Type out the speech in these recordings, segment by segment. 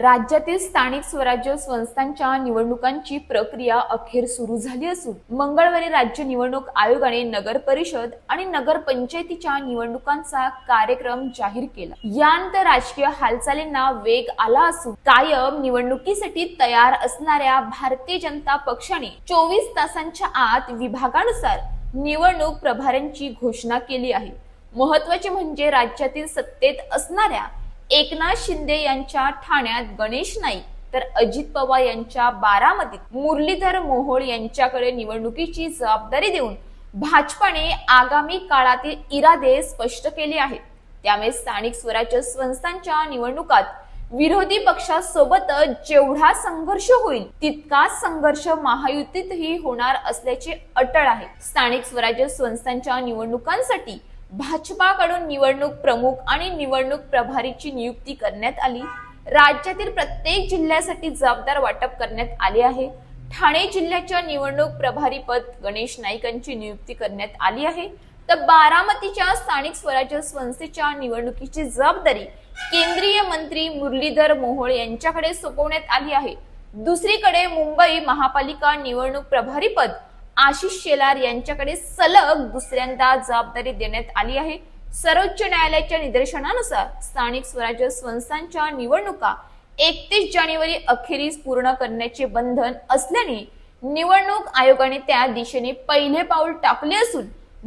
राज्यातील स्थानिक स्वराज्य संस्थांच्या निवडणुकांची प्रक्रिया अखेर सुरू झाली असून मंगळवारी राज्य निवडणूक आयोगाने नगर परिषद आणि नगर पंचायतीच्या निवडणुकांचा कार्यक्रम जाहीर केला. यानंतर राजकीय हालचालींना वेग आला असून कायम निवडणुकीसाठी तयार असणाऱ्या भारतीय जनता पक्षाने चोवीस तासांच्या आत विभागानुसार निवडणूक प्रभाऱ्यांची घोषणा केली आहे. महत्त्वाचे म्हणजे राज्यातील सत्तेत असणाऱ्या एकनाथ शिंदे यांच्या ठाण्यात गणेश नाईक तर अजित पवार यांच्या बारामतीत मुरलीधर मोहोळ यांच्याकडे निवडणुकीची जबाबदारी देऊन भाजपाने आगामी काळातील इरादे स्पष्ट केले आहेत. त्यामुळे स्थानिक स्वराज्य संस्थांच्या निवडणुकात विरोधी पक्षासोबतच जेवढा संघर्ष होईल तितकाच संघर्ष महायुतीतही होणार असल्याचे अटळ आहे. स्थानिक स्वराज्य संस्थांच्या निवडणुकांसाठी भाजपाकडून निवडणूक प्रमुख आणि निवडणूक प्रभारीची नियुक्ती करण्यात आली. राज्यातील प्रत्येक जिल्ह्यासाठी जबाबदार वाटप करण्यात आले आहे. ठाणे जिल्ह्याच्या निवडणूक प्रभारी पद गणेश नाईकांची नियुक्ती करण्यात आली आहे. तर बारामतीच्या स्थानिक स्वराज्य संस्थेच्या निवडणुकीची जबाबदारी केंद्रीय मंत्री मुरलीधर मोहोळ यांच्याकडे सोपवण्यात आली आहे. दुसरीकडे मुंबई महापालिका निवडणूक प्रभारी पद आशिष शेलार यांच्याकडे सलग दुसऱ्यांदा जबाबदारी देण्यात आली आहे. सर्वोच्च न्यायालयाच्या निदर्शनानुसार स्थानिक स्वराज्य संस्थांच्या निवडणुका एकतीस जानेवारी अखेरीस पूर्ण करण्याचे बंधन असल्याने निवडणूक आयोगाने त्या दिशेने पहिले पाऊल टाकले असून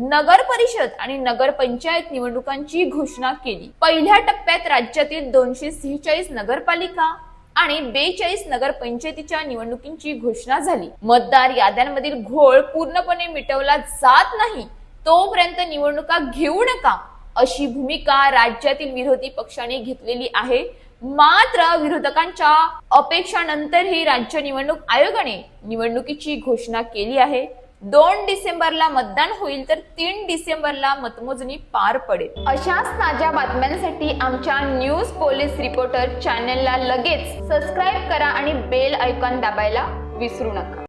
नगर परिषद आणि नगर पंचायत निवडणुकांची घोषणा केली. पहिल्या टप्प्यात राज्यातील दोनशे सेहेचाळीस नगरपालिका आणि बेचाळीस नगर पंचायतीच्या निवडणुकींची घोषणा झाली. मतदार याद्यांमधील घोळ पूर्णपणे मिटवला जात नाही तोपर्यंत निवडणुका घेऊ नका अशी भूमिका राज्यातील विरोधी पक्षाने घेतलेली आहे. मात्र विरोधकांच्या अपेक्षानंतरही राज्य निवडणूक आयोगाने निवडणुकीची घोषणा केली आहे. दोन डिसेंबरला मतदान होईल तर तीन डिसेंबरला मतमोजणी पार पडेल. अशाच ताज्या बातम्यांसाठी आमच्या न्यूज पोलीस रिपोर्टर चॅनलला लगेच सबस्क्राईब करा आणि बेल आयकॉन दाबायला विसरू नका.